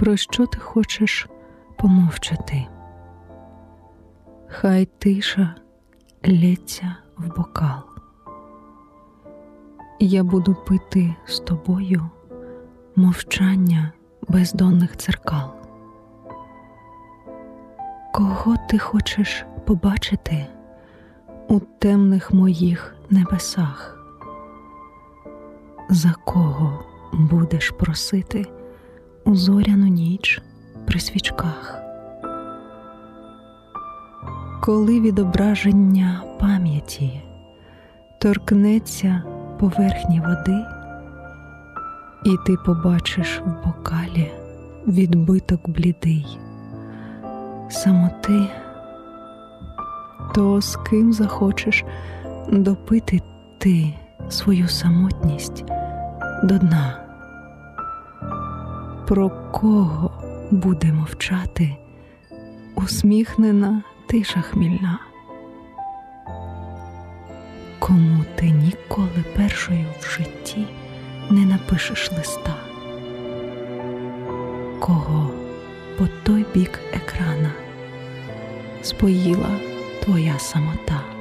Про що ти хочеш помовчати? Хай тиша лється в бокал. Я буду пити з тобою мовчання бездонних дзеркал. Кого ти хочеш побачити у темних моїх небесах? За кого будеш просити у зоряну ніч при свічках? Коли відображення пам'яті торкнеться поверхні води, і ти побачиш в бокалі відбиток блідий, самоти, то з ким захочеш допити ти свою самотність до дна? Про кого буде мовчати усміхнена тиша хмільна? Кому ти ніколи першою в житті не напишеш листа? Кого по той бік екрана споїла твоя самота?